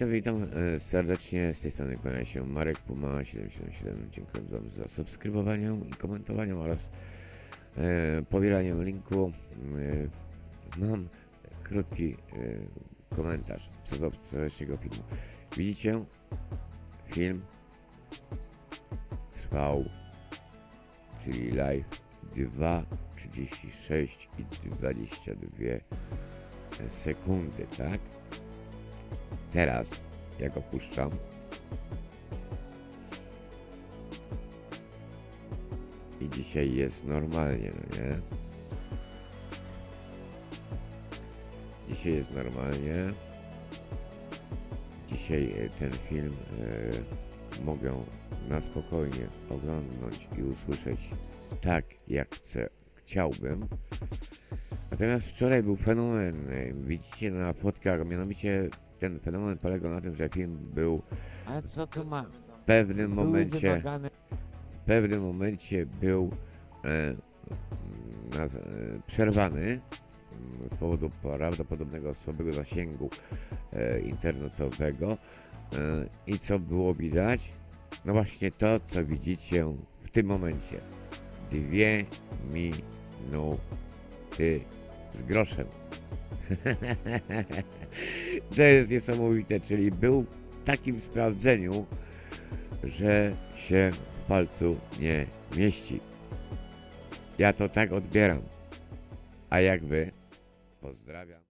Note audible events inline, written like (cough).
witam, witam e, serdecznie. Z tej strony kłania się Marek Puma 777. Dziękuję Wam za subskrybowanie i komentowanie oraz e, pobieraniem linku. E, mam krótki e, komentarz co do wczorajszego filmu. Widzicie? Film trwał, czyli live 2,36 i 22 sekundy, tak? Teraz, jak opuszczam, i dzisiaj jest normalnie, no nie? Dzisiaj jest normalnie. Dzisiaj e, ten film e, mogę na spokojnie oglądnąć i usłyszeć tak, jak chcę, chciałbym. Natomiast wczoraj był fenomen, widzicie na fotkach, mianowicie ten fenomen polegał na tym, że film był A co tu ma? w pewnym Były momencie, wymagane w pewnym momencie był e, e, przerwany mm, z powodu prawdopodobnego słabego zasięgu e, internetowego. E, I co było widać? No właśnie to, co widzicie w tym momencie. Dwie minuty z groszem. (laughs) to jest niesamowite, czyli był w takim sprawdzeniu, że się w palcu nie mieści. Ja to tak odbieram. A jak wy? Pozdrawiam.